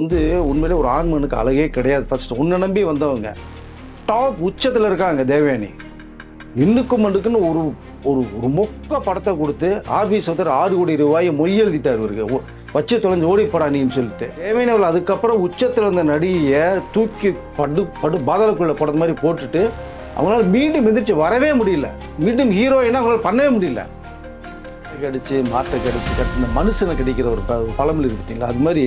வந்து உண்மையிலே ஒரு ஆண்மனுக்கு அழகே கிடையாது. ஃபர்ஸ்ட் உன்னை நம்பி வந்தவங்க. டாப் உச்சத்தில் இருக்காங்க தேவயானி. இன்னுக்கும் மண்டுக்குன்னு ஒரு ஒரு ஒரு மொக்க படத்தை கொடுத்து ஆபீஸ் ஒருத்தர் ஆறு கோடி ரூபாயை மொய் எழுதிட்டார் இவருக்கு வச்சு தொலைஞ்சு ஓடி போடானின்னு சொல்லிட்டு. தேவையான அவள் அதுக்கப்புறம் உச்சத்தில் இருந்த நடிகையை தூக்கி படு படு பாதலுக்குள்ளே படம் மாதிரி போட்டுட்டு அவங்களால மீண்டும் எந்திரிச்சு வரவே முடியல. மீண்டும் ஹீரோயினா அவங்களால பண்ணவே முடியல. கடிச்சு மாட்டை கடிச்சு கட்டின மனுஷனை கடிக்கிற ஒரு ப பழமொழி இருக்கு பார்த்தீங்களா? அது மாதிரி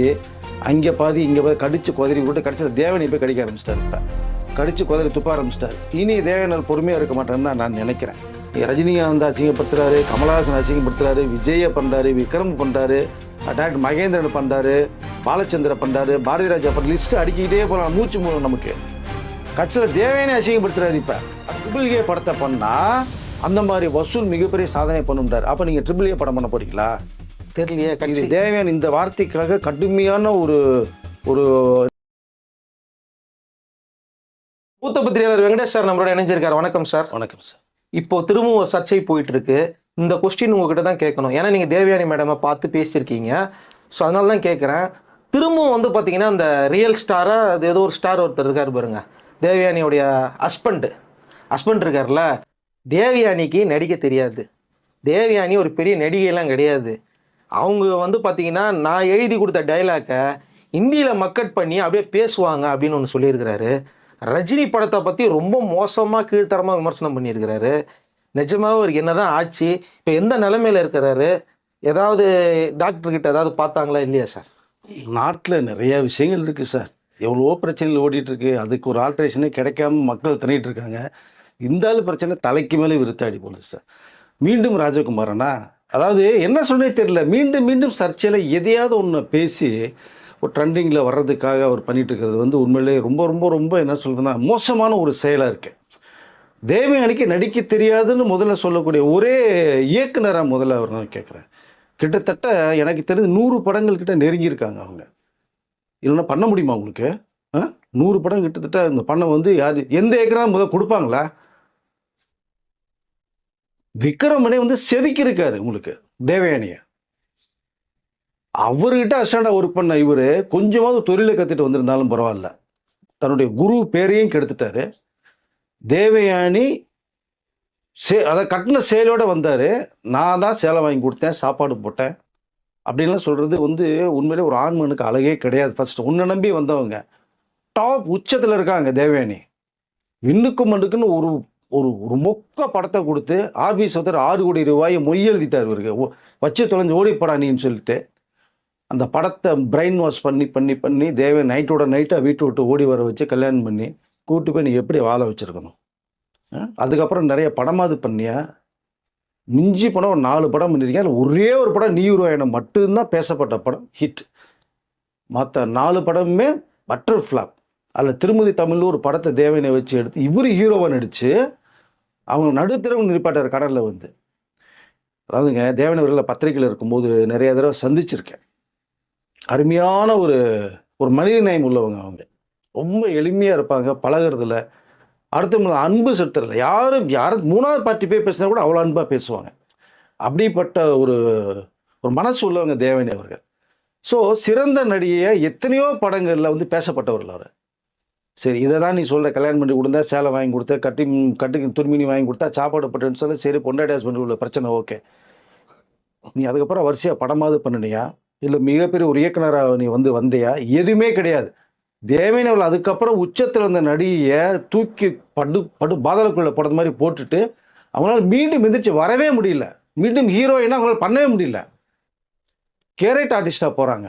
அங்கே பாதி இங்கே பாதி கடிச்சு குதறி விட்டு கடைசியில் தேவனை போய் கடிக்க ஆரம்பிச்சிட்டார் இப்போ. கடிச்சு குதறி துப்ப ஆரம்பிச்சிட்டார். இனி தேவனால் பொறுமையாக இருக்க மாட்டேன்னு தான் நான் நினைக்கிறேன். ரஜினிகாந்த் அசிங்கப்படுத்துறாரு கமலஹாசன் அசிங்கப்படுத்துறாரு விஜயை பண்ணுறாரு விக்ரம் பண்ணுறாரு டாக்டர் மகேந்திரன் பண்ணுறாரு பாலச்சந்திர பண்ணுறாரு பாரதி ராஜா பண்ண லிஸ்ட்டு அடிக்கிட்டே போகலாம் மூச்சு மூலம் நமக்கு. கட்சியில் தேவையான அசிங்கப்படுத்துறாரு இப்போ. ட்ரிபிள் ஏ படத்தை பண்ணால் அந்த மாதிரி வசூல் மிகப்பெரிய சாதனை பண்ணும்ட்டார் அப்போ நீங்கள் ட்ரிபிள் ஏ படம் பண்ண போறீங்களா? தெரியலையே இது கட்சி. தேவையான இந்த வார்த்தைக்காக கடுமையான ஒரு ஒரு மூத்த பத்திரிகையாளர் வெங்கடேஷ் சார் நம்மளோட இணைஞ்சிருக்காரு. வணக்கம் சார். வணக்கம் சார். இப்போ திரும்பவும் சர்ச்சை போயிட்டு இருக்கு இந்த கொஸ்டின் உங்ககிட்ட தான் கேட்கணும். ஏன்னா நீங்க தேவயானி மேடமை பார்த்து பேசியிருக்கீங்க. ஸோ அதனால தான் கேட்குறேன். திரும்பவும் வந்து பார்த்தீங்கன்னா அந்த ரியல் ஸ்டாரா அது ஏதோ ஒரு ஸ்டார் ஒருத்தர் இருக்கார் பாருங்க. தேவயானியோடைய ஹஸ்பண்ட் ஹஸ்பண்ட் இருக்கார்ல தேவயானிக்கு நடிக்க தெரியாது. தேவயானி ஒரு பெரிய நடிகையெல்லாம் கிடையாது. அவங்க வந்து பார்த்தீங்கன்னா நான் எழுதி கொடுத்த டைலாக்கை ஹிந்தியில் மக்கட் பண்ணி அப்படியே பேசுவாங்க அப்படின்னு ஒன்று சொல்லியிருக்கிறாரு. ரஜினி படத்தை பற்றி ரொம்ப மோசமாக கீழ்த்தரமாக விமர்சனம் பண்ணியிருக்கிறாரு. நிஜமாவே அவருக்கு என்னதான் ஆச்சு? இப்போ எந்த நிலமையில் இருக்கிறாரு? ஏதாவது டாக்டர்கிட்ட ஏதாவது பார்த்தாங்களா இல்லையா சார் நாட்டில் நிறையா விஷயங்கள் இருக்குது சார் எவ்வளவோ பிரச்சனைகள் ஓடிட்டுருக்கு. அதுக்கு ஒரு ஆல்ட்ரேஷனே கிடைக்காம மக்கள் திணிட்டு இருக்காங்க. இருந்தாலும் பிரச்சனை தலைக்கு மேலே விருத்தாடி போகுது சார் மீண்டும் ராஜகுமாரனா அதாவது என்ன சொன்னே தெரியல. மீண்டும் மீண்டும் சர்ச்சையில் எதையாவது ஒன்று பேசி ஒரு ட்ரெண்டிங்கில் வர்றதுக்காக அவர் பண்ணிட்டு இருக்கிறது வந்து உண்மையிலே ரொம்ப ரொம்ப ரொம்ப என்ன சொல்கிறதுனா மோசமான ஒரு செயலாக இருக்குது தேவயானிக்கு நடிக்க தெரியாதுன்னு முதல்ல சொல்லக்கூடிய ஒரே இயக்குனராக முதல்ல அவர் நான் கேட்குறேன் கிட்டத்தட்ட எனக்கு தெரிஞ்சு நூறு படங்கள் கிட்ட நெருங்கியிருக்காங்க அவங்க. இல்லைன்னா பண்ண முடியுமா உங்களுக்கு? ஆ? நூறு படம் கிட்டத்தட்ட இந்த பணம் வந்து யார் எந்த ஏக்கராக முதல் கொடுப்பாங்களா? விக்ரமனே வந்து செதுக்கியிருக்காரு உங்களுக்கு தேவயானிய. அவர்கிட்ட அஸ்டாண்டாக ஒர்க் பண்ண இவர் கொஞ்சமாவது தொழிலை கற்றுட்டு வந்திருந்தாலும் பரவாயில்ல. தன்னுடைய குரு பேரையும் கெடுத்துட்டாரு. தேவயானி சே அதை கட்டின சேலோட வந்தார். நான் தான் சேலை வாங்கி கொடுத்தேன் சாப்பாடு போட்டேன் அப்படின்லாம் சொல்கிறது வந்து உண்மையிலே ஒரு ஆண்மனுக்கு அழகே கிடையாது. ஃபர்ஸ்ட் உன்னை நம்பி வந்தவங்க. டாப் உச்சத்தில் இருக்காங்க தேவயானி. விண்ணுக்கும் மண்டுக்குன்னு ஒரு ஒரு ஒரு மொக்க படத்தை கொடுத்து ஆபீஸ் ஒருத்தர் ஆறு கோடி ரூபாயை மொய் எழுதிட்டார் இவருக்கு. ஓ- வச்சு தொலைஞ்சு ஓடி நீன்னு சொல்லிட்டு. அந்த படத்தை பிரெயின் வாஷ் பண்ணி பண்ணி பண்ணி தேவன் நைட்டோட நைட்டாக வீட்டை விட்டு ஓடி வர வச்சு கல்யாணம் பண்ணி கூட்டு போய் நீ எப்படி வாழ வச்சுருக்கணும்? அதுக்கப்புறம் நிறைய படமாவது பண்ணியா? மிஞ்சி படம் ஒரு நாலு படம் பண்ணியிருக்கேன் அதில் ஒரே ஒரு படம் நீ உருவாயினம் மட்டும்தான் பேசப்பட்ட படம் ஹிட். மற்ற நாலு படமுமே பட்டர் ஃப்ளாப் அதில் திருமதி தமிழில் ஒரு படத்தை தேவனை வச்சு எடுத்து இவர் ஹீரோவை நடித்து அவங்க நடுத்தரவு நிற்பாட்டார் கடலில் வந்து அதாவதுங்க தேவனை பத்திரிகையில் பத்திரிக்கையில் இருக்கும்போது நிறைய தடவை சந்திச்சிருக்கேன். அருமையான ஒரு ஒரு மனித நேயம் உள்ளவங்க அவங்க. ரொம்ப எளிமையாக இருப்பாங்க பழகிறதுல. அடுத்தவங்க அன்பு செலுத்துறதில்ல யாரும் யாரும் மூணாவது பார்ட்டி போய் பேசினா கூட அவ்வளோ அன்பாக பேசுவாங்க. அப்படிப்பட்ட ஒரு ஒரு மனசு உள்ளவங்க தேவனி அவர்கள். ஸோ சிறந்த நடிகையை எத்தனையோ படங்களில் வந்து பேசப்பட்டவர்கள் அவர். சரி இதை தான் நீ சொல்கிற கல்யாணம் பண்ணி கொடுத்தா சேலை வாங்கி கொடுத்த கட்டி கட்டுக்கு துணிமணி வாங்கி கொடுத்தா சாப்பாடு பட்டுன்னு சொல்லி சரி பொண்டாட்டி ஹஸ்பண்ட் உள்ள பிரச்சனை ஓகே. நீ அதுக்கப்புறம் வரிசையாக படமாவது பண்ணினியா? இல்லை மிகப்பெரிய ஒரு இயக்குனராக நீ வந்து வந்தியா? எதுவுமே கிடையாது. தேவன் அவள் அதுக்கப்புறம் உச்சத்தில் இருந்த நடிகையை தூக்கி படு படு பாதலுக்குள்ளே போடுற மாதிரி போட்டுட்டு அவங்களால மீண்டும் எந்திரிச்சு வரவே முடியல. மீண்டும் ஹீரோயினாக அவங்களால பண்ணவே முடியல. கேரட் ஆர்டிஸ்டாக போகிறாங்க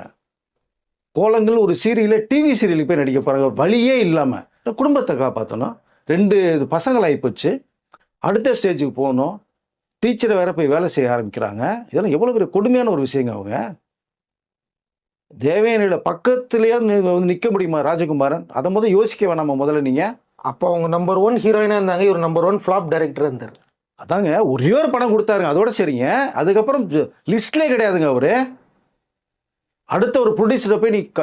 கோலங்கள் ஒரு சீரியல டிவி சீரியலுக்கு போய் நடிக்க போகிறாங்க வழியே இல்லாமல் குடும்பத்தை காப்பாற்றணும் ரெண்டு இது பசங்கள் ஆகிப்போச்சு அடுத்த ஸ்டேஜுக்கு போகணும். டீச்சரை வேற போய் வேலை செய்ய ஆரம்பிக்கிறாங்க. இதெல்லாம் எவ்வளோ பெரிய கொடுமையான ஒரு விஷயங்க அவங்க. தேவயானியோட பக்கத்துலேயே வந்து நிற்க முடியுமா ராஜகுமாரன்? அதை முதல் யோசிக்க வேணாமா முதல்ல நீங்கள் அப்போ அவங்க நம்பர் ஒன் ஹீரோயினாக இருந்தாங்க. இவர் நம்பர் ஒன் ஃப்ளாப் டைரக்டர் இருந்தார். அதாங்க ஒரே ஒரு படம் கொடுத்தாருங்க. அதோட சரிங்க. அதுக்கப்புறம் லிஸ்ட்லேயே கிடையாதுங்க அவரு. அடுத்த ஒரு ப்ரொடியூசரை போய் நீ க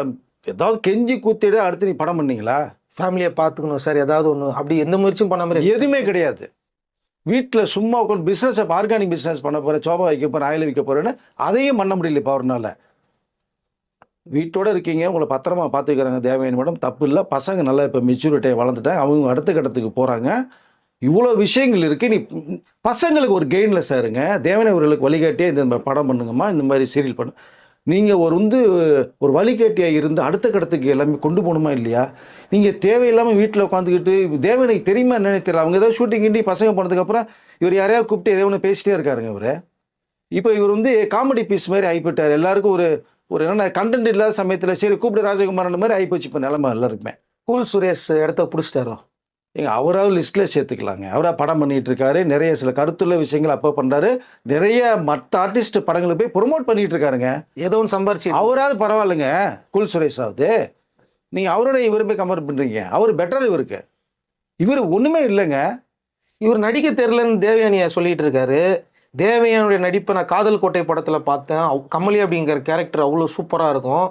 ஏதாவது கெஞ்சி கூத்திடு அடுத்து நீ படம் பண்ணீங்களா? ஃபேமிலியை பார்த்துக்கணும் சார். ஏதாவது ஒன்று அப்படி எந்த முயற்சியும் பண்ண மாதிரி எதுவுமே கிடையாது. வீட்டில் சும்மா உட்காந்து பிஸ்னஸ் ஆர்கானிக் பிஸ்னஸ் பண்ண போகிறேன் சோபா வைக்க போகிறேன் ஆயில் வைக்க போகிறேன்னு அதையும் பண்ண முடியல இப்போ அவர்னால. வீட்டோட இருக்கீங்க. உங்களை பத்திரமா பார்த்துக்கிறாங்க தேவையான மேடம். தப்பு இல்லை. பசங்க நல்லா இப்போ மெச்சூரிட்டியை வளர்ந்துட்டாங்க. அவங்க அடுத்த கட்டத்துக்கு போகிறாங்க இவ்வளோ விஷயங்கள் இருக்குது நீ பசங்களுக்கு ஒரு கெயினில் சாருங்க. தேவனை அவர்களுக்கு வழிகாட்டியே இந்த படம் பண்ணுங்கம்மா. இந்த மாதிரி சீரியல் பண்ணு. நீங்கள் ஒரு வந்து ஒரு வழிகேட்டியாக இருந்து அடுத்த கட்டத்துக்கு எல்லாமே கொண்டு போகணுமா இல்லையா? நீங்கள் தேவையில்லாமல் வீட்டில் உட்காந்துக்கிட்டு தேவனுக்கு தெரியுமா என்னன்னு தெரியல. அவங்க ஏதாவது ஷூட்டிங் கிண்டி பசங்க போனதுக்கப்புறம் இவர் யாரையாவது கூப்பிட்டு எதோ ஒன்று பேசிட்டே இருக்காருங்க இவர். இப்போ இவர் வந்து காமெடி பீஸ் மாதிரி ஆகிப்போட்டார் எல்லாருக்கும் ஒரு ஒரு என்ன கண்டென்ட் இல்லாத சமயத்தில் சரி கூப்பிட்டு ராஜகுமாரன் மாதிரி ஆகிப்போச்சு இப்போ நிலமை எல்லாருக்குமே கூல் சுரேஷ் இடத்த பிடிச்சிட்டாரோ? ஏங்க அவராவது லிஸ்ட்டில் சேர்த்துக்கலாங்க. அவராக படம் பண்ணிட்டு இருக்காரு நிறைய சில கருத்துள்ள விஷயங்கள் அப்போ பண்ணுறாரு நிறைய மற்ற ஆர்டிஸ்ட் படங்களை போய் ப்ரொமோட் பண்ணிட்டு இருக்காருங்க ஏதோ ஒன்று சம்பாரிச்சு அவராவது பரவாயில்லைங்க குல் சுரேஷாவது நீங்கள் அவரோட இவரு போய் கம்பேர் பண்ணுறீங்க அவர் பெட்டர் இவருக்கு. இவர் ஒன்றுமே இல்லைங்க. இவர் நடிக்க தெரிலன்னு தேவயானியை சொல்லிட்டு இருக்காரு தேவயானுடைய நடிப்பை நான் காதல் கோட்டை படத்தில் பார்த்தேன். கமலி அப்படிங்கிற கேரக்டர் அவ்வளோ சூப்பராக இருக்கும்.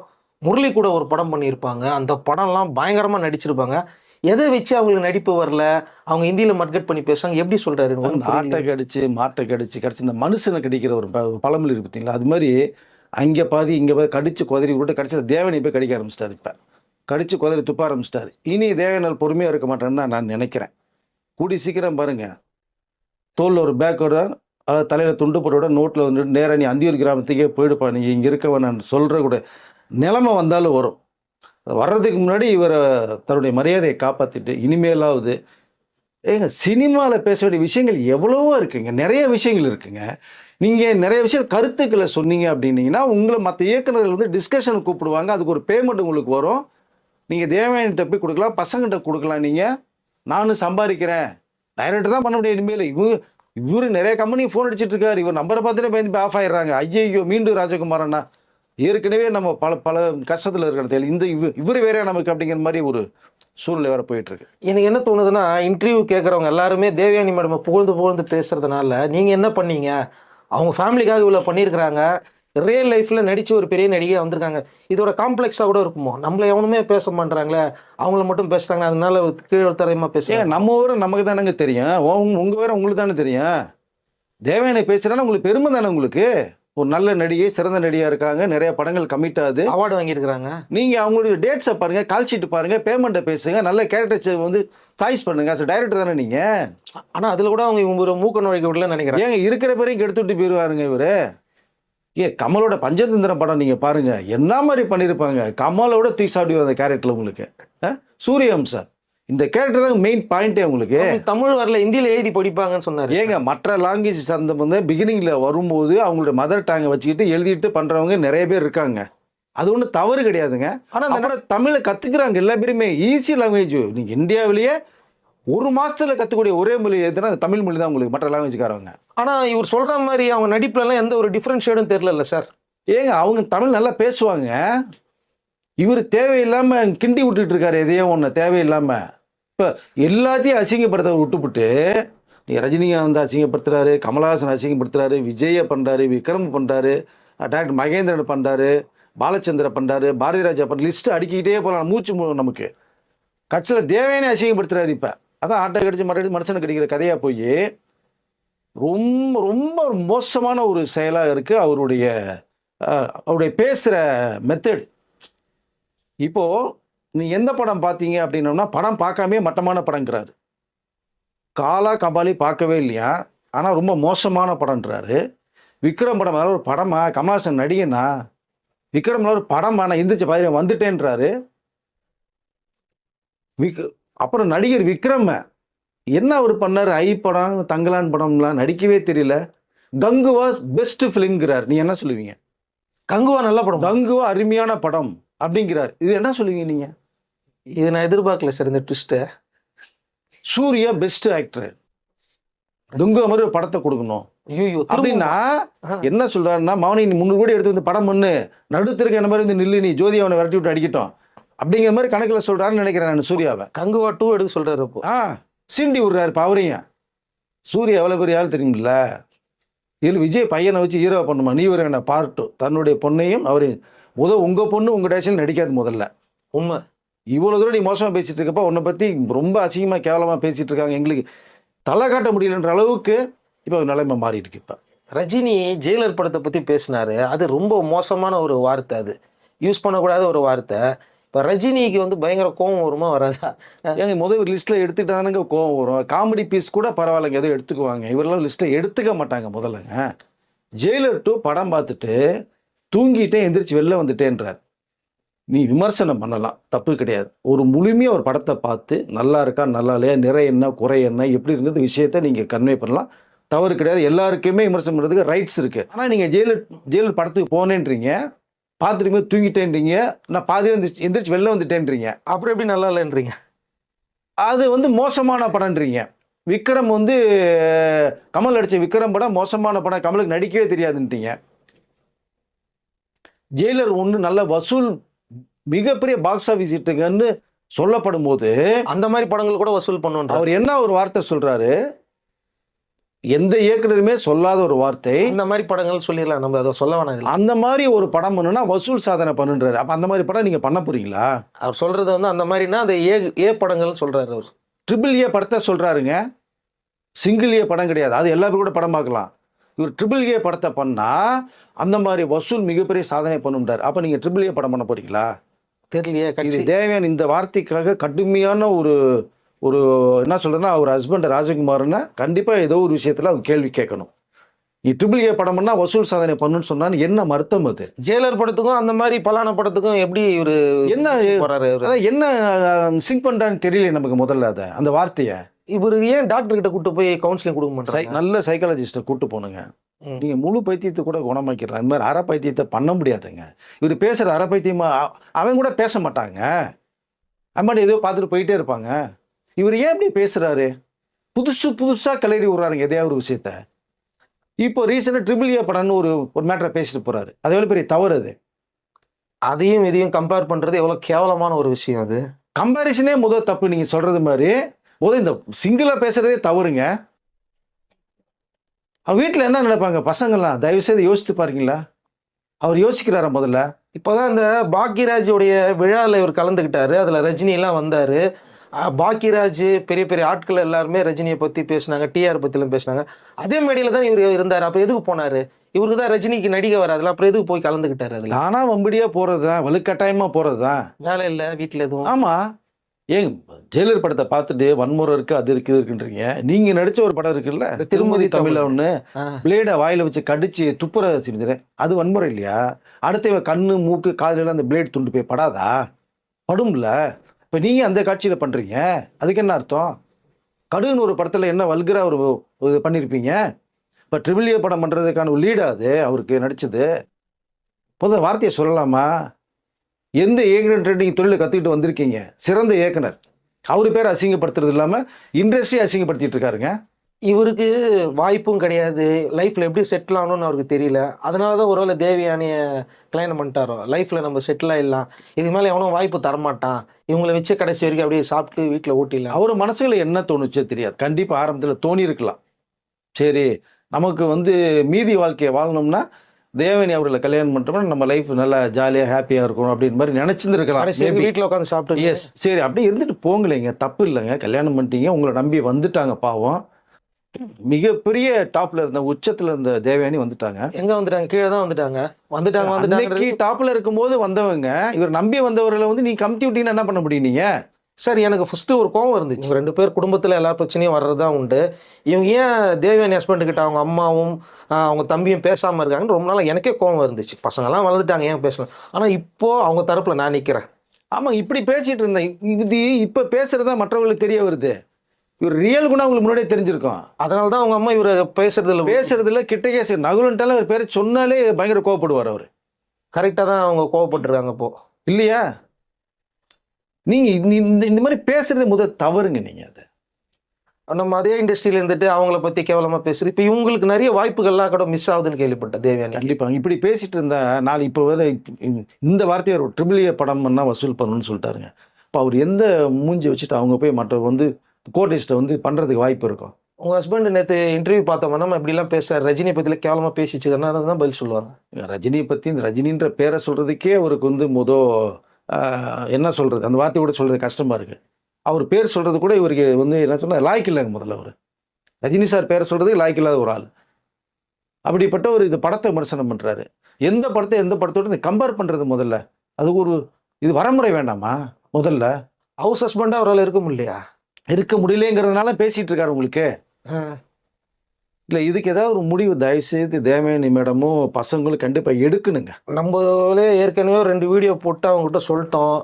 முரளி கூட ஒரு படம் பண்ணியிருப்பாங்க. அந்த படம்லாம் பயங்கரமாக நடிச்சிருப்பாங்க. எதை வச்சு அவங்களுக்கு நடிப்பு வரல? அவங்க ஹிந்தியில் மட்கட் பண்ணி பேசுவாங்க எப்படி சொல்றாரு ஆட்டை. கடிச்சு மாட்டை கடிச்சு கடிச்சு இந்த மனுஷனை கடிக்கிற ஒரு பழமொழி இருக்கு பார்த்தீங்களா? அது மாதிரி அங்கே பாதி இங்கே பாதி கடிச்சு குதறி விட்டு கடிச்சு தேவனை போய் கடிக்க ஆரம்பிச்சிட்டாரு இப்போ. கடிச்சு குதறி துப்ப ஆரம்பிச்சிட்டாரு. இனி தேவனால் பொறுமையாக இருக்க மாட்டேன்னு தான் நான் நினைக்கிறேன். கூடி சீக்கிரம் பாருங்க. தோல்ல ஒரு பேக்கோட அதாவது தலையில் துண்டு போட்டோட நோட்டில் வந்துட்டு நேராக நீ அந்தியூர் கிராமத்துக்கே போயிடுப்பா. நீ இங்கே இருக்கவன் நான் சொல்கிற கூட நிலைமை வந்தாலும் வரும். வர்றதுக்கு முன்னாடி இவரை தன்னுடைய மரியாதையை காப்பாற்றிட்டு இனிமேலாவது ஏங்க சினிமாவில் பேச வேண்டிய விஷயங்கள் எவ்வளவோ இருக்குங்க. நிறைய விஷயங்கள் இருக்குங்க. நீங்கள் நிறைய விஷயம் கருத்துக்களை சொன்னீங்க அப்படின்னீங்கன்னா உங்களை மற்ற இயக்குநர்கள் வந்து டிஸ்கஷன் கூப்பிடுவாங்க. அதுக்கு ஒரு பேமெண்ட் உங்களுக்கு வரும். நீங்கள் தேவையானிட்ட போய் கொடுக்கலாம் பசங்கிட்ட கொடுக்கலாம் நீங்கள் நானும் சம்பாதிக்கிறேன். டைரக்டர் தான் பண்ண முடியும் இனிமேல். இவங்க இவரு நிறைய கம்பெனி ஃபோன் அடிச்சிட்டு இருக்காரு. இவர் நம்பரை பார்த்துட்டு பயந்து போய் ஆஃப் ஆயிடுறாங்க. ஐயோ மீண்டும் ராஜகுமார் அண்ணா. ஏற்கனவே நம்ம பல பல கஷ்டத்தில் இருக்கிற இந்த இவ இவர் வேற நமக்கு அப்படிங்கிற மாதிரி ஒரு சூழ்நிலை வேற போயிட்டு இருக்கு. எனக்கு என்ன தோணுதுன்னா இன்டர்வியூ கேட்குறவங்க எல்லாருமே தேவயானி மேடம் புகழ்ந்து புகழ்ந்து பேசுறதுனால நீங்கள் என்ன பண்ணீங்க? அவங்க ஃபேமிலிக்காக இவ்வளோ பண்ணியிருக்கிறாங்க. ரியல் லைஃப்பில் நடித்து ஒரு பெரிய நடிகையாக வந்திருக்காங்க. இதோட காம்ப்ளெக்ஸாக கூட இருக்குமோ? நம்மள எவனுமே பேச மாட்றாங்களே? அவங்கள மட்டும் பேசுகிறாங்க அதனால கீழ்த்தரமாக ஏங்க பேசுகிறாங்க நம்ம ஊர் நமக்கு தானேங்க தெரியும். உங்க உங்க வேற உங்களுக்கு தானே தெரியும். தேவையான பேசுறேன்னா உங்களுக்கு பெருமை தானே உங்களுக்கு? ஒரு நல்ல நடிகை சிறந்த நடிகா இருக்காங்க. நிறைய படங்கள் கமிட் ஆகுது. அவார்டு வாங்கியிருக்கிறாங்க. நீங்க அவங்களுடைய டேட்ஸை பாருங்க கால் ஷீட் பாருங்க பேமெண்ட்டை பேசுங்க. நல்ல கேரக்டர் வந்து சாய்ஸ் பண்ணுங்க. டைரக்டர் தானே நீங்க? ஆனால் அதில் கூட அவங்க இவங்க ஒரு மூக்க நுழைக்க விடலன்னு நினைக்கிறேன். ஏங்க இருக்கிற பேரையும் கெடுத்து விட்டு போயிடுவாருங்க இவரு. ஏ கமலோட பஞ்சதந்திரம் படம் நீங்க பாருங்க. என்ன மாதிரி பண்ணியிருப்பாங்க கமலோட தூக்கி சாப்பிடுவார் அந்த கேரக்டர் உங்களுக்கு. ஆ? இந்த கேரக்டர் தான் மெயின் பாயிண்டே உங்களுக்கு. தமிழ் வரல ஹிந்தியில் எழுதி படிப்பாங்கன்னு சொன்னாரு. ஏங்க மற்ற லாங்குவேஜ் சந்த வந்து பிகினிங்ல வரும்போது அவங்களோட மதர் டேங்கை வச்சுக்கிட்டு எழுதிட்டு பண்றவங்க நிறைய பேர் இருக்காங்க. அது ஒன்றும் தவறு கிடையாதுங்க. ஆனால் அந்த அப்புறம் தமிழை கத்துக்கிறாங்க எல்லா பேருமே. ஈஸி லாங்குவேஜ் நீங்க இந்தியாவிலேயே ஒரு மாசத்துல கத்துக்கூடிய ஒரே மொழி எதுனா அது தமிழ் மொழி தான் உங்களுக்கு மற்ற லாங்குவேஜ்காரவங்க ஆனால் இவர் சொல்கிற மாதிரி அவங்க நடிப்புலலாம் எந்த ஒரு டிஃப்ரென்ஷியேடும் தெரியல சார் ஏங்க அவங்க தமிழ் நல்லா பேசுவாங்க. இவர் தேவையில்லாம கிண்டி விட்டுட்டு இருக்காரு எதையோ ஒன்று தேவையில்லாம. இப்போ எல்லாத்தையும் அசிங்கப்படுத்த விட்டுப்புட்டு ரஜினிகாந்த் அசிங்கப்படுத்துறாரு கமலஹாசன் அசிங்கப்படுத்துறாரு விஜய பண்ணுறாரு விக்ரம் பண்ணுறாரு டாக்டர் மகேந்திரன் பண்ணுறாரு பாலச்சந்திர பண்ணுறாரு பாரதி ராஜா பண்ற லிஸ்ட்டு அடிக்கிட்டே போகலாம் மூச்சு நமக்கு. கட்சியில் தேவையான அசிங்கப்படுத்துறாரு இப்போ. அதான் ஆட்டை கடிச்சு மறுபடியும் மனுஷனுக்கு கிடைக்கிற கதையாக போய் ரொம்ப ரொம்ப மோசமான ஒரு செயலாக இருக்குது அவருடைய அவருடைய பேசுகிற மெத்தட் இப்போது நீ எந்த படம் பார்த்தீங்க அப்படின்னோம்னா படம் பார்க்காமே மட்டமான படங்கிறாரு. காலா கபாலி பார்க்கவே இல்லையா? ஆனால் ரொம்ப மோசமான படம்ன்றாரு. விக்ரம் படம் அதெல்லாம் ஒரு படமா? கமல்ஹாசன் நடிகனா? விக்ரம்ல ஒரு படமா நான் எந்திரிச்ச பாதி வந்துட்டேன்றாரு. விக் அப்புறம் நடிகர் விக்ரம். என்ன அவர் பண்ணார்? ஐ படம் தங்கலான் படம்லாம் நடிக்கவே தெரியல. கங்குவா பெஸ்ட் ஃபிலிம்ங்கிறார் நீ என்ன சொல்லுவீங்க? கங்குவா நல்ல படம். கங்குவா அருமையான படம் அப்படிங்கிறார். இது என்ன சொல்லுவீங்க நீங்க? இது நான் எதிர்பார்க்கல சார் இந்த ட்விஸ்ட்டை சூர்யா பெஸ்ட் ஆக்டர் துங்க மாதிரி ஒரு படத்தை கொடுக்கணும். ஐயோ அப்படின்னா. என்ன சொல்றாருன்னா மௌனி நீ முந்நூறு கோடி எடுத்து வந்து படம் பண்ணு. நடுத்திற்கு என்ன மாதிரி வந்து நில்லு நீ ஜோதி அவனை விரட்டி விட்டு அடிக்கட்டும். அப்படிங்கிற மாதிரி கணக்கில் சொல்றாருன்னு நினைக்கிறேன் நான் சூர்யாவை. கங்குவா டூ எடுக்க சொல்றாரு இப்போ ஆ சீண்டி விடுறாரு அவரையும் சூர்யா எவ்வளோ பெரிய ஆள் தெரியுமில்ல? இதில் விஜய் பையனை வச்சு ஹீரோ பண்ணுமா? நீ ஒரு என்ன பார்ட்டு தன்னுடைய பொண்ணையும் அவரையும். முத உங்கள் பொண்ணு உங்கள் டேஷன் நடிக்காது முதல்ல. உண்மை. இவ்வளோ தூரம் நீ மோசமாக பேசிட்டு இருக்கப்ப உன்னை பற்றி ரொம்ப அசிங்கமாக கேவலமாக பேசிட்டு இருக்காங்க எங்களுக்கு தலை காட்ட முடியலன்ற அளவுக்கு இப்போ நிலைமை மாறிட்டு இருக்கு இப்போ. ரஜினி ஜெயிலர் படத்தை பத்தி பேசினாரு. அது ரொம்ப மோசமான ஒரு வார்த்தை அது. யூஸ் பண்ணக்கூடாத ஒரு வார்த்தை. இப்போ ரஜினிக்கு வந்து பயங்கர கோவம் வருமா வராதா? ஏங்க முதல் லிஸ்ட்டில் எடுத்துக்கிட்டானுங்க கோவம் வரும். காமெடி பீஸ் கூட பரவாயில்லைங்க ஏதோ எடுத்துக்குவாங்க. இவரெல்லாம் லிஸ்ட்டில் எடுத்துக்க மாட்டாங்க முதல்லங்க ஜெயிலர் டூ படம் பார்த்துட்டு தூங்கிட்டே எந்திரிச்சு வெளில வந்துட்டேன்றார். நீ விமர்சனம் பண்ணலாம். தப்பு கிடையாது. ஒரு முழுமையாக ஒரு படத்தை பார்த்து நல்லா இருக்கா நல்லா இல்லையா நிறை என்ன குறை என்ன எப்படி இருந்தது விஷயத்த நீங்கள் கன்வே பண்ணலாம். தவறு கிடையாது. எல்லாருக்குமே விமர்சனம் பண்ணுறதுக்கு ரைட்ஸ் இருக்குது ஆனால் நீங்கள் ஜெயிலர் ஜெயிலர் படத்துக்கு போனேன்றீங்க பார்த்துட்டு தூங்கிட்டேன்றீங்க நான் பாதியில் எந்திரிச்சு எந்திரிச்சு வெளில வந்துட்டேன்றீங்க அப்புறம் எப்படி நல்லா இல்லைன்றீங்க? அது வந்து மோசமான படம்ன்றீங்க. விக்ரம் வந்து கமல் அடித்த விக்ரம் படம் மோசமான படம். கமலுக்கு நடிக்கவே தெரியாதுன்றீங்க. ஜெயிலர் ஒன்று நல்ல வசூல் மிகப்பெரிய பாக்ஸ் ஆஃபீஸ் ஹிட்டுங்கன்னு சொல்லப்படும் போது அந்த மாதிரி படங்கள் கூட வசூல் பண்ணுன்ற அவர் என்ன ஒரு வார்த்தை சொல்றாரு? எந்த இயக்குனருமே சொல்லாத ஒரு வார்த்தை. இந்த மாதிரி படங்கள் சொல்லிடலாம். நம்ம அதை சொல்ல வேணாம். அந்த மாதிரி ஒரு படம் பண்ணுனா வசூல் சாதனை பண்ணுன்றாரு. அப்ப அந்த மாதிரி படம் நீங்க பண்ண போறீங்களா? அவர் சொல்றது வந்து அந்த மாதிரினா அந்த ஏ ஏ படங்கள் சொல்றாரு அவர். ட்ரிபிள் ஏ படத்தை சொல்றாருங்க. சிங்கிள் ஏ படம் கிடையாது. அது எல்லா பேரும் கூட படம் பார்க்கலாம். இவர் ட்ரிபிள் ஏ படத்தை பண்ணா அந்த மாதிரி வசூல் மிகப்பெரிய சாதனை பண்ணும்ட்டார் அப்ப நீங்க ட்ரிபிள் ஏ படம் பண்ண போறீங்களா? தெரியலையே கட்சி. தேவையான இந்த வார்த்தைக்காக கடுமையான ஒரு ஒரு என்ன சொல்றதுன்னா அவர் ஹஸ்பண்ட் ராஜகுமார்னா கண்டிப்பா ஏதோ ஒரு விஷயத்துல அவர் கேள்வி கேட்கணும். ட்ரிபிள் ஏ படம் பண்ணா வசூல் சாதனை பண்ணுன்னு சொன்னான்னு என்ன அர்த்தம் அது? ஜெயிலர் படத்துக்கும் அந்த மாதிரி பலான படத்துக்கும் எப்படி இவரு என்ன என்ன சிங்க் பண்றான்னு தெரியல நமக்கு முதல்ல அதை அந்த வார்த்தையை. இவரு ஏன் டாக்டர் கிட்ட கூட்டு போய் கவுன்சிலிங் கொடுக்க மாட்டாங்க நல்ல சைக்காலஜிஸ்ட்டை கூட்டு போனுங்க. ம். நீங்க முழு பைத்தியத்தை கூட குணமாக்கிடலாம். இந்த மாதிரி அரை பைத்தியத்தை பண்ண முடியாதுங்க. இவர் பேசுற அரை பைத்தியமா அவன் கூட பேச மாட்டாங்க. அம்மாடி ஏதோ பார்த்துட்டு போயிட்டே இருப்பாங்க. இவர் ஏன் இப்படி பேசுறாரு? புதுசு புதுசா கிளறி விடுறாருங்க எதையாவது ஒரு விஷயத்த. இப்போ ரீசெண்டாக ட்ரிபிள் ஏ படம்னு ஒரு ஒரு மேட்டரை பேசிட்டு போறாரு. அது எவ்வளோ பெரிய தவறு அது? அதையும் இதையும் கம்பேர் பண்றது எவ்வளவு கேவலமான ஒரு விஷயம் அது. கம்பாரிசனே முதல் தப்பு நீங்க சொல்றது மாதிரி. முதல் இந்த சிங்கிளா பேசுறதே தவறுங்க. வீட்டில் என்ன நினைப்பாங்க? பசங்கள்லாம் தயவு செய்து யோசித்து பாருங்களா? அவர் யோசிக்கிறாரா முதல்ல? இப்போதான் இந்த பாக்யராஜுடைய விழாவில் இவர் கலந்துக்கிட்டாரு அதில் ரஜினி எல்லாம் வந்தார் பாக்யராஜ் பெரிய பெரிய ஆட்கள் எல்லாருமே ரஜினியை பற்றி பேசினாங்க டிஆர் பற்றிலாம் பேசினாங்க. அதே மேடையில் தான் இவர் இருந்தார். அப்போ எதுக்கு போனார்? இவருக்கு தான் ரஜினிக்கு நடிகை வராதுல. அப்புறம் எதுக்கு போய் கலந்துக்கிட்டாரு அதில்? தானா வம்படியா போறது தான் வலுக்கட்டாயமா போறது தான் வேலை இல்லை வீட்டில் எதுவும். ஆமா. ஏங்க ஜெயிலர் படத்தை பார்த்துட்டு வன்முறை இருக்கு அது இருக்கு இது இருக்குன்றீங்க. நீங்க நடிச்ச ஒரு படம் இருக்குல்ல திருமதி தமிழ்ல ஆ. பிளேடை வாயில வச்சு கடிச்சு துப்புர செஞ்சுரு அது வன்முறை இல்லையா? அடுத்த கண்ணு மூக்கு காதுல எல்லாம் அந்த பிளேட் துண்டு போய் படாதா? படும்ல. இப்ப நீங்க அந்த காட்சியில பண்றீங்க. அதுக்கு என்ன அர்த்தம்? கடுகுன்னு ஒரு படத்துல என்ன வல்கரா ஒரு இது பண்ணியிருப்பீங்க இப்போ ட்ரிபிள் ஏ படம் பண்றதுக்கான ஒரு லீடா அது அவருக்கு நடிச்சது. பொதுவாக வார்த்தையை சொல்லலாமா? எந்த இயக்குனர் ட்ரெண்டிங் தொழிலை கற்றுக்கிட்டு வந்திருக்கீங்க? சிறந்த இயக்குனர். அவர் பேர் அசிங்கப்படுத்துறது இல்லாமல் இண்டஸ்ட்ரியை அசிங்கப்படுத்திட்டு இருக்காருங்க. இவருக்கு வாய்ப்பும் கிடையாது. லைஃப்பில் எப்படி செட்டில் ஆகணும்னு அவருக்கு தெரியல. அதனால தான் ஒருவேளை தேவியானிய கல்யாணம் பண்ணிட்டாரோ? லைஃப்பில் நம்ம செட்டில் ஆயிடலாம். இதுக்கு மேலே எவனும் வாய்ப்பு தரமாட்டான். இவங்களை வச்சு கடைசி வரைக்கும் அப்படியே சாப்பிட்டு வீட்டில் ஓட்டிடலாம் அவர் மனசுல என்ன தோணுச்சோ தெரியாது. கண்டிப்பாக ஆரம்பத்தில் தோணி இருக்கலாம் சரி நமக்கு வந்து மீதி வாழ்க்கையை வாழணும்னா தேவனி அவர்களை கல்யாணம் பண்ணிட்டோம்னா நம்ம லைஃப் நல்லா ஜாலியாக ஹாப்பியாக இருக்கும் அப்படின்னு மாதிரி நினச்சிருந்துருக்கலாம். வீட்டில் உட்காந்து சாப்பிட்டு எஸ் சரி அப்படியே இருந்துட்டு போங்களேங்க தப்பு இல்லைங்க. கல்யாணம் பண்ணிட்டீங்க. உங்களை நம்பி வந்துட்டாங்க பாவம். மிகப்பெரிய டாப்ல இருந்த உச்சத்துல இருந்த தேவயானி வந்துட்டாங்க. எங்க வந்துட்டாங்க? கீழே தான் வந்துட்டாங்க. வந்துட்டாங்க வந்துட்டாங்க டாப்ல இருக்கும்போது வந்தவங்க இவர் நம்பி வந்தவர்களை வந்து நீ கம்தி விட்டீங்கன்னா என்ன பண்ண முடியும் நீங்க? சார் எனக்கு ஃபர்ஸ்ட் ஒரு கோவம் இருந்துச்சு. இவங்க ரெண்டு பேர் குடும்பத்தில் எல்லா பிரச்சனையும் வர்றது தான் உண்டு. இவங்க ஏன் தேவயானி ஹஸ்பண்ட் கிட்ட அவங்க அம்மாவும் அவங்க தம்பியும் பேசாமல் இருக்காங்கன்னு ரொம்ப நாள் எனக்கே கோவம் இருந்துச்சு. பசங்கெல்லாம் வளர்ந்துட்டாங்க ஏன் பேசணும் ஆனால் இப்போ அவங்க தரப்புல நான் நிற்கிறேன் ஆமா இப்படி பேசிட்டு இருந்தேன். இது இப்ப பேசுறதா மற்றவங்களுக்கு தெரிய வருது. இவர் ரியல் குணம் அவங்களுக்கு முன்னாடியே தெரிஞ்சிருக்கும். அதனால தான் அவங்க அம்மா இவரை பேசுறதுல பேசுறதுல கிட்டக்கே சரி நகுலன்ட்டாலும் அவர் பேரை சொன்னாலே பயங்கர கோவப்படுவார் அவர். கரெக்டாக தான் அவங்க கோவப்பட்டிருக்காங்க இப்போ. இல்லையா? நீங்க இந்த- இந்த மாதிரி பேசுறது முதல் தவறுங்க நீங்க அது. நம்ம அதே இண்டஸ்ட்ரியில இருந்துட்டு அவங்கள பற்றி கேவலமாக பேசுறது. இப்போ இவங்களுக்கு நிறைய வாய்ப்புகள்லாம் கூட மிஸ் ஆகுதுன்னு கேள்விப்பட்டேன் தேவயானி. கண்டிப்பா. இப்படி பேசிட்டு இருந்தா நாளை இப்போ வரை இந்த வார்த்தையை ஒரு ட்ரிபிள் ஏ படம் பண்ணா வசூல் பண்ணணும்னு சொல்லிட்டாருங்க. இப்போ அவர் எந்த மூஞ்சி வச்சுட்டு அவங்க போய் மற்ற வந்து கோர்டிஸ்ட்டை வந்து பண்றதுக்கு வாய்ப்பு இருக்கும் உங்கள் ஹஸ்பண்ட் நேற்று இன்டர்வியூ பார்த்தோம்னா நம்ம இப்படிலாம் பேசுகிறார் ரஜினி பற்றில கேவலமாக பேசிச்சுக்கிறனா தான் பதில் சொல்லுவாங்க. ரஜினியை பத்தி இந்த ரஜினின்ற பேரை சொல்றதுக்கே அவருக்கு வந்து முத ஆஹ், என்ன சொல்கிறது அந்த வார்த்தை கூட சொல்கிறது கஷ்டமாக இருக்குது அவர் பேர் சொல்கிறது கூட இவருக்கு வந்து என்ன சொன்னால் லாய்க்கு இல்லைங்க முதல்ல அவர். ரஜினி சார் பேரை சொல்கிறது லாய்க்கு இல்லாத ஒரு ஆள். அப்படிப்பட்ட ஒரு இந்த படத்தை விமர்சனம் பண்ணுறாரு எந்த படத்தை எந்த படத்தோடு இந்த கம்பேர் பண்ணுறது முதல்ல? அது ஒரு இது வரமுறை வேண்டாமா? முதல்ல. ஹவுஸ் ஹஸ்பண்டாக அவரால் இருக்க முடியலையா? இருக்க முடியலங்கிறதுனால பேசிகிட்டு இருக்காரு உங்களுக்கு. இல்லை இதுக்கு ஏதாவது ஒரு முடிவு தயவு செய்து தேவயானி மேடமும் பசங்களும் கண்டிப்பாக எடுக்கணுங்க. நம்மளே ஏற்கனவே ரெண்டு வீடியோ போட்டு அவங்ககிட்ட சொல்லிட்டோம்.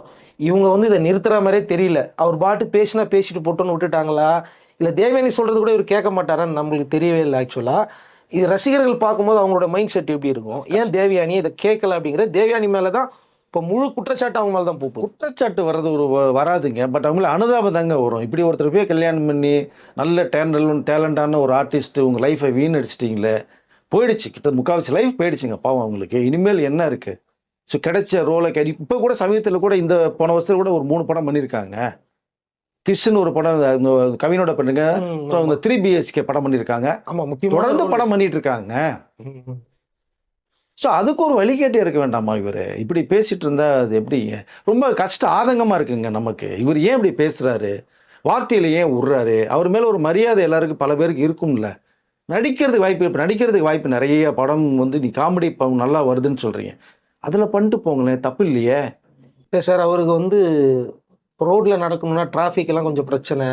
இவங்க வந்து இதை நிறுத்துற மாதிரியே தெரியல. அவர் பாட்டு பேசினா பேசிட்டு போட்டோன்னு விட்டுட்டாங்களா? இல்லை தேவயானி சொல்கிறது கூட இவர் கேட்க மாட்டாரான்னு நம்மளுக்கு தெரியவே இல்லை ஆக்சுவலாக இது ரசிகர்கள் பார்க்கும்போது அவங்களோட மைண்ட் செட் எப்படி இருக்கும்? ஏன் தேவயானி இதை கேட்கல அப்படிங்கிறது தேவயானி மேலே தான் இப்போ முழு குற்றச்சாட்டு அவங்க மேலே தான் போகும் குற்றச்சாட்டு வர்றது ஒரு வராதுங்க. பட் அவங்கள அனுதாபம் தாங்க வரும். இப்படி ஒருத்தர் போய் கல்யாணம் பண்ணி நல்ல டேலண்ட் டேலண்டான ஒரு ஆர்டிஸ்ட் உங்கள் லைஃப்பை வீணடிச்சிட்டிங்களே போயிடுச்சு. கிட்ட முக்கால்வாசி லைஃப் போயிடுச்சுங்க. பாவம் அவங்களுக்கு. இனிமேல் என்ன இருக்கு? ஸோ கிடைச்ச ரோலை கறி இப்போ கூட சமயத்தில் கூட இந்த போன வருஷத்துல கூட ஒரு மூணு படம் பண்ணியிருக்காங்க கிஷ்னு ஒரு படம் கவினோட பண்ணுங்க. த்ரீ பிஹெச்கே படம் பண்ணியிருக்காங்க தொடர்ந்து. படம் பண்ணிட்டு இருக்காங்க. ஸோ அதுக்கு ஒரு வழிகேட்டே இருக்க வேண்டாமா இவர்? இப்படி பேசிகிட்டு இருந்தால் அது எப்படிங்க ரொம்ப கஷ்ட ஆதங்கமாக இருக்குங்க நமக்கு. இவர் ஏன் இப்படி பேசுகிறாரு வார்த்தையில் ஏன் விடுறாரு அவர் மேலே ஒரு மரியாதை எல்லாருக்கும் பல பேருக்கு இருக்கும்ல. நடிக்கிறதுக்கு வாய்ப்பு இப்போ நடிக்கிறதுக்கு வாய்ப்பு நிறைய. படம் வந்து நீ காமெடி படம் நல்லா வருதுன்னு சொல்கிறீங்க அதில் பண்ணிட்டு போங்களேன். தப்பு இல்லையே? இல்லை சார் அவருக்கு வந்து ரோட்டில் நடக்கணும்னா traffic எல்லாம் கொஞ்சம் பிரச்சனை.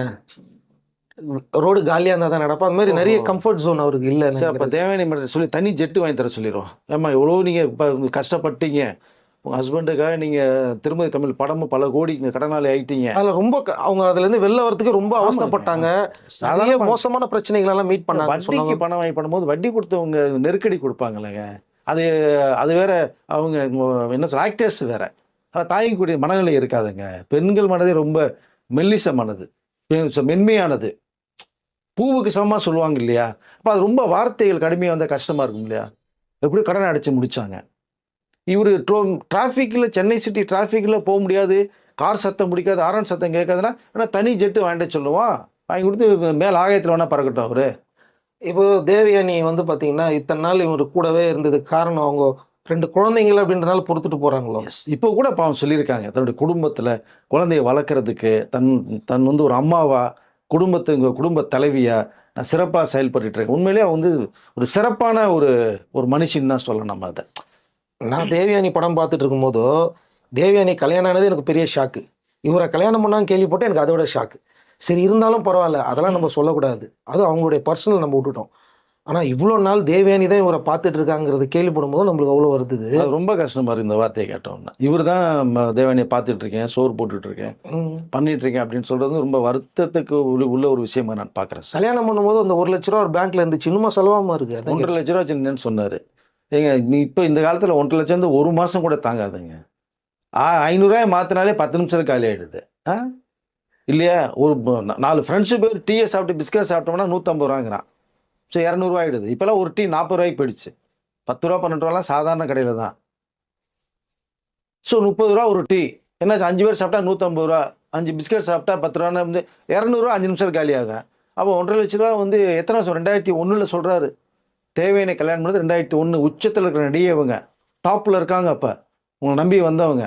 ரோடு காலியாக இருந்தால் தான் நடப்போம். அந்த மாதிரி நிறைய. கம்ஃபர்ட் ஜோன் அவருக்கு இல்லை சார் அப்போ தேவையான மேடம் சொல்லி தனி ஜெட்டு வாங்கி தர சொல்லிடுவோம் ஏம்மா எவ்வளோ நீங்கள் இப்போ கஷ்டப்பட்டீங்க. உங்கள் ஹஸ்பண்டுக்காக நீங்கள் திருமதி தமிழ் படமும் பல கோடி கடனாளி ஆயிட்டீங்க. அதில் ரொம்ப அவங்க அதுலேருந்து வெளில வரதுக்கு ரொம்ப. அவஸ்தைப்பட்டாங்க. நிறைய மோசமான பிரச்சனைகள் எல்லாம் மீட் பண்ணாங்க. வட்டிக்கு பணம் வாங்கி பண்ணும்போது வட்டி கொடுத்தவங்க நெருக்கடி கொடுப்பாங்களேங்க அது அது வேற அவங்க என்ன சொல்ல ஆக்டர்ஸ் வேற. அதை தாங்கிக்கூடிய மனநிலை இருக்காதுங்க. பெண்கள் மனதே ரொம்ப மெல்லிச மனது. பெ- மென்மையானது. பூவுக்கு சமமாக சொல்லுவாங்க இல்லையா? அப்போ அது ரொம்ப வார்த்தைகள் கடுமையாக வந்தால் கஷ்டமாக இருக்கும் இல்லையா? எப்படி கடனை அடைச்சு முடிச்சாங்க? இவர் ட்ரோ டிராஃபிக்கில் சென்னை சிட்டி டிராஃபிக்கில் போக முடியாது. கார் சத்தம் பிடிக்காது ஆரன் சத்தம் கேட்காதுன்னா ஆனால் தனி ஜெட்டு வாங்கிட்டு சொல்லுவான் வாங்கி கொடுத்து மேலே ஆகாயத்தில் வேணால் பறக்கட்டும் அவரு. இப்போ தேவயானி வந்து பார்த்தீங்கன்னா இத்தனை நாள் இவர் கூடவே இருந்ததுக்கு காரணம் அவங்க ரெண்டு குழந்தைங்கள அப்படின்றனால பொறுத்துட்டு போறாங்களோ? இப்போ கூட பாவம் சொல்லியிருக்காங்க. தன்னுடைய குடும்பத்தில் குழந்தைய வளர்க்குறதுக்கு தன் தன் வந்து ஒரு அம்மாவா குடும்பத்துங்க குடும்ப தலைவியாக நான் சிறப்பாக செயல்பட்டுருக்கேன் இருக்கேன். உண்மையிலேயே வந்து ஒரு சிறப்பான ஒரு ஒரு மனுஷன் தான் சொல்லணும் நம்ம அதை. நான் தேவயானி படம் பார்த்துட்டு இருக்கும்போது தேவயானி கல்யாணம் ஆனது எனக்கு பெரிய ஷாக்கு இவரை கல்யாணம் பண்ணான்னு கேள்விப்பட்டு எனக்கு அதோட ஷாக்கு சரி இருந்தாலும் பரவாயில்ல. அதெல்லாம் நம்ம சொல்லக்கூடாது. அதுவும் அவங்களுடைய பர்சனல் நம்ம விட்டுட்டோம். ஆனால் இவ்வளோ நாள் தேவயானி தான் இவரை பார்த்துட்டு இருக்காங்கிறது கேள்விப்படும் போது நம்மளுக்கு அவ்வளோ வருது அது ரொம்ப கஷ்டமா இருக்கு இந்த வார்த்தையை கேட்டோம்னா இவர் தான் தேவானியை பார்த்துட்டு இருக்கேன் சோறு போட்டுட்டு இருக்கேன். பண்ணிட்டு இருக்கேன் அப்படின்னு சொல்றது ரொம்ப வருத்தத்துக்கு உள்ள- ஒரு விஷயமா நான் பார்க்குறேன் கல்யாணம் பண்ணும்போது அந்த ஒரு லட்ச ரூபா ஒரு பேங்க்ல இருந்துச்சு இன்னுமா செலவாம இருக்கு அதான் ஒன்றரை லட்ச ரூபா வச்சுருந்தேன்னு சொன்னார். ஏங்க இப்போ இந்த காலத்தில் ஒன்றரை லட்சம் வந்து ஒரு மாதம் கூட தாங்காதுங்க. ஆ ஐநூறுரூவாய் மாற்றினாலே பத்து நிமிஷம் காலி ஆகிடுது ஆ? இல்லையா? ஒரு நாலு ஃப்ரெண்ட்ஸு பேர் டீயை சாப்பிட்டு பிஸ்கட் சாப்பிட்டோம்னா நூற்றம்பது ரூபாங்கிறான். ஸோ இரநூறுவா ஆகிடுது இப்போல்லாம் ஒரு டீ நாற்பது ரூபாய்க்கு போயிடுச்சு. பத்து ரூபா பன்னெண்டு ரூபாலாம் சாதாரண கடையில் தான். ஸோ முப்பது ரூபா ஒரு டீ. என்னாச்சு? அஞ்சு பேர் சாப்பிட்டா நூற்றம்பது ரூபா. அஞ்சு பிஸ்கட் சாப்பிட்டா பத்து ரூபான்னு வந்து இரநூறுவா அஞ்சு நிமிஷம் காலி ஆகும். அப்போ ஒன்றரை லட்ச ரூபா வந்து எத்தனை வருஷம்? ரெண்டாயிரத்தி ஒன்றில் சொல்கிறாரு தேவையான கல்யாணம் பண்ணது ரெண்டாயிரத்தி ஒன்று உச்சத்தில் இருக்கிற நடிகவங்க டாப்பில் இருக்காங்க அப்போ. உங்களை நம்பி வந்தவங்க.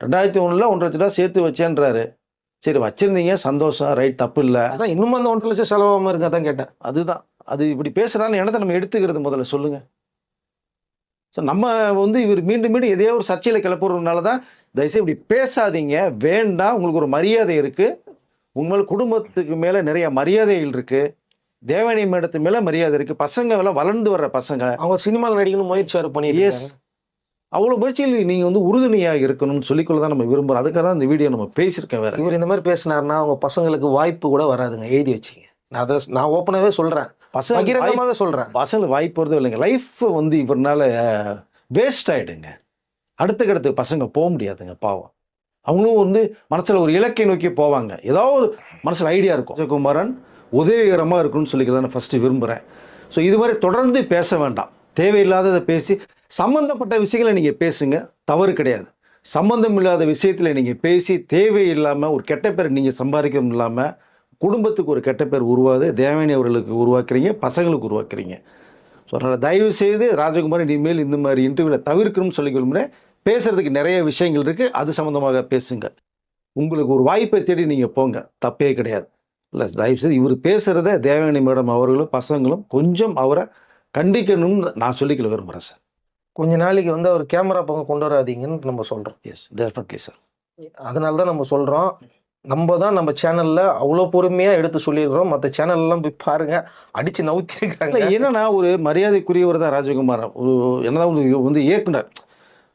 ரெண்டாயிரத்தி ஒன்றில் ஒன்றரை லட்ச ரூபா சேர்த்து வச்சேன்றாரு. சரி வச்சிருந்தீங்க. சந்தோஷம். ரைட் தப்பு இல்லை. அதான் இன்னும் அந்த ஒன்றரை லட்சம் செலவாம இருக்கு அதான் கேட்டேன். அதுதான். அது இப்படி பேசுகிறான்னு என்னத்தை நம்ம எடுத்துக்கிறது முதல்ல? சொல்லுங்க. ஸோ நம்ம வந்து இவர் மீண்டும் மீண்டும் எதையோ ஒரு சர்ச்சையில் கிளப்புறதுனால தான் தயவுசெய்து இப்படி பேசாதீங்க. வேண்டாம் உங்களுக்கு ஒரு மரியாதை இருக்குது உங்கள் குடும்பத்துக்கு மேலே நிறைய மரியாதைகள் இருக்குது தேவனி மேடத்து மேலே மரியாதை இருக்குது பசங்க எல்லாம் வளர்ந்து வர்ற பசங்க. அவங்க சினிமாவில் நடிக்கணும் முயற்சி அவர் பண்ணிட்டு எஸ் அவ்வளோ முயற்சியில் நீங்கள் வந்து உறுதுணையாக இருக்கணும்னு சொல்லிக்கொள்ள தான் நம்ம விரும்புகிறோம் அதுக்காக தான் இந்த வீடியோ நம்ம பேசியிருக்கேன் வேற. இவர் இந்த மாதிரி பேசினாருன்னா அவங்க பசங்களுக்கு வாய்ப்பு கூட வராதுங்க. எழுதி வச்சிங்க நான் அதை நான் ஓப்பனாகவே சொல்றேன். பசங்க பகிரங்கமாவே சொல்றேன். பசங்களுக்கு வாய்ப்பு வருதோ இல்லைங்க. லைஃப் வந்து இவர்னால வேஸ்ட் ஆயிடுங்க. அடுத்த கடத்து பசங்க போக முடியாதுங்க பாவம். அவங்களும் வந்து மனசில் ஒரு இலக்கை நோக்கி போவாங்க. ஏதோ ஒரு மனசில் ஐடியா இருக்கும். விஜயகுமாரன் உதவிகரமாக இருக்கும்னு சொல்லிக்க தான் ஃபஸ்ட்டு விரும்புகிறேன் ஸோ இது மாதிரி தொடர்ந்து பேச வேண்டாம். தேவையில்லாததை பேசி சம்மந்தப்பட்ட விஷயங்களை நீங்கள் பேசுங்க. தவறு கிடையாது. சம்மந்தம் இல்லாத விஷயத்தில் நீங்கள் பேசி தேவையில்லாமல் ஒரு கெட்ட பேர் நீங்கள் சம்பாதிக்கவும் இல்லாமல் குடும்பத்துக்கு ஒரு கெட்ட பேர் உருவாது தேவயானி அவர்களுக்கு உருவாக்குறீங்க பசங்களுக்கு உருவாக்குறீங்க. ஸோ அதனால் தயவு செய்து ராஜகுமார் இனிமேல் இந்த மாதிரி இன்டர்வியூவில் தவிர்க்கணும்னு சொல்லி விரும்புகிறேன் பேசுறதுக்கு நிறைய விஷயங்கள் இருக்குது அது சம்மந்தமாக பேசுங்க உங்களுக்கு ஒரு வாய்ப்பை தேடி நீங்கள் போங்க. தப்பே கிடையாது. இல்லை தயவு செய்து இவர் பேசுகிறத தேவயானி மேடம் அவர்களும் பசங்களும் கொஞ்சம் அவரை கண்டிக்கணும்னு நான் சொல்லிக்கல விரும்புகிறேன் சார் கொஞ்ச நாளைக்கு வந்து அவர் கேமரா பக்கம் கொண்டு வராதீங்கன்னு நம்ம சொல்றோம். எஸ் டெஃபினெட்லி சார் அதனால தான் நம்ம சொல்றோம். நம்ம தான் நம்ம சேனல்ல அவ்வளோ பொறுமையா எடுத்து சொல்லியிருக்கிறோம். மற்ற சேனல் எல்லாம் போய் பாருங்க. அடிச்சு நவுத்திருக்காங்க என்னன்னா ஒரு மரியாதைக்குரியவர் தான் ராஜகுமார் ஒரு என்னதான் ஒரு வந்து இயக்குனர்.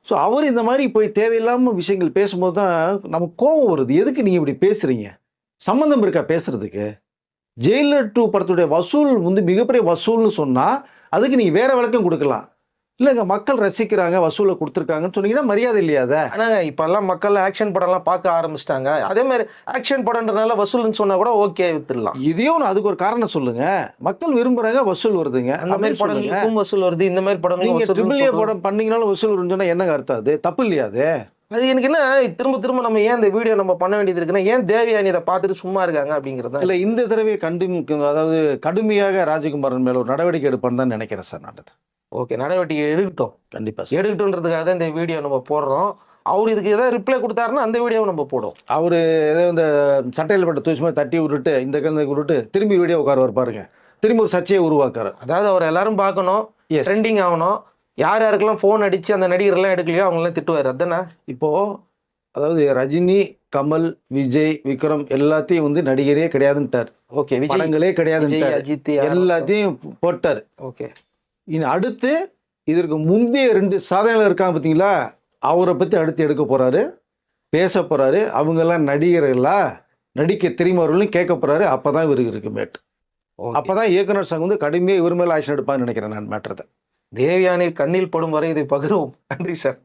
ஸோ அவர் இந்த மாதிரி போய் தேவையில்லாமல் விஷயங்கள் பேசும்போது தான் நமக்கு கோபம் வருது. எதுக்கு நீங்கள் இப்படி பேசுறீங்க? சம்மந்தம் இருக்கா பேசுறதுக்கு? ஜெயிலர் டூ படத்துடைய வசூல் வந்து மிகப்பெரிய வசூல்னு சொன்னால் அதுக்கு நீங்கள் வேற விளக்கம் கொடுக்கலாம். இல்லைங்க மக்கள் ரசிக்கிறாங்க வசூலை கொடுத்துருக்காங்கன்னு சொன்னீங்கன்னா மரியாதை இல்லையா அதை? ஆனா இப்பெல்லாம் மக்கள் ஆக்ஷன் படம்லாம் பார்க்க ஆரம்பிச்சிட்டாங்க. அதே மாதிரி ஆக்ஷன் படம்ன்றனால வசூல்னு சொன்னா கூட ஓகே வித்துடலாம். இதையும் அதுக்கு ஒரு காரணம் சொல்லுங்க. மக்கள் விரும்புறாங்க வசூல் வருதுங்க. அந்த மாதிரி. படங்களுக்கும் வசூல் வருது? இந்த மாதிரி படங்களும் நீங்க வசூல் ட்ரிபிள் ஏ. படம் பண்ணீங்கனாலும் வசூல் வரும்னு சொன்னா என்னங்க அர்த்தம் அது? தப்பு இல்லையா அது? அது எனக்கு என்ன திரும்ப திரும்ப நம்ம ஏன் இந்த வீடியோ நம்ம பண்ண வேண்டியது இருக்குன்னா ஏன் தேவயானி இதை பார்த்துட்டு சும்மா இருக்காங்க அப்படிங்கிறது இல்ல இந்த தடவை கண்டு அதாவது கடுமையாக ராஜகுமாரன் மேல ஒரு நடவடிக்கை எடுப்பான்னு தான் நினைக்கிறேன் சார் நான். ஓகே நடவடிக்கை எடுக்கட்டும். கண்டிப்பா சார். எடுக்கட்டும்ன்றதுக்காக தான் இந்த வீடியோ நம்ம போடுறோம். அவர் இதுக்கு ஏதாவது ரிப்ளை கொடுத்தாருன்னா அந்த வீடியோவை நம்ம போடுவோம். அவரு ஏதோ இந்த சட்டையில் பட்ட தூசி மாதிரி தட்டி விட்டுட்டு இந்த கலந்து விட்டுட்டு திரும்பி வீடியோ உட்கார பாருங்க. திரும்பி ஒரு சர்ச்சையை உருவாக்குறாரு அதாவது அவர் எல்லாரும் பார்க்கணும். ட்ரெண்டிங் ஆகணும். யார் யாருக்கெல்லாம் ஃபோன் அடிச்சு அந்த நடிகர்லாம் எடுக்கலையோ அவங்களாம் திட்டுவார். அதானே? இப்போ அதாவது ரஜினி கமல் விஜய் விக்ரம் எல்லாத்தையும் வந்து நடிகரே கிடையாதுன்ட்டார். ஓகே விஜய் படங்களே விஜய் கிடையாதுன்ட்டார் அஜித் எல்லாத்தையும் போட்டார். ஓகே. இனி அடுத்து இதற்கு முந்தைய ரெண்டு சாதனைகள் இருக்காங்க பார்த்தீங்களா? அவரை பற்றி அடுத்து எடுக்க போறாரு. பேச போறாரு. அவங்கெல்லாம் நடிகர்களா நடிக்க தெரியுமவர்களும் கேட்க போறாரு. அப்பதான் இவருக்கு இருக்கு மேட் அப்பதான் இயக்குனர் சங்கம் வந்து கடுமையாக இவர் மேல ஆக்ஷன் எடுப்பான்னு நினைக்கிறேன் நான் மேட்டத்தை தேவயானில் கண்ணில் படும் வரை இதை பகிர்வோம். நன்றி சார்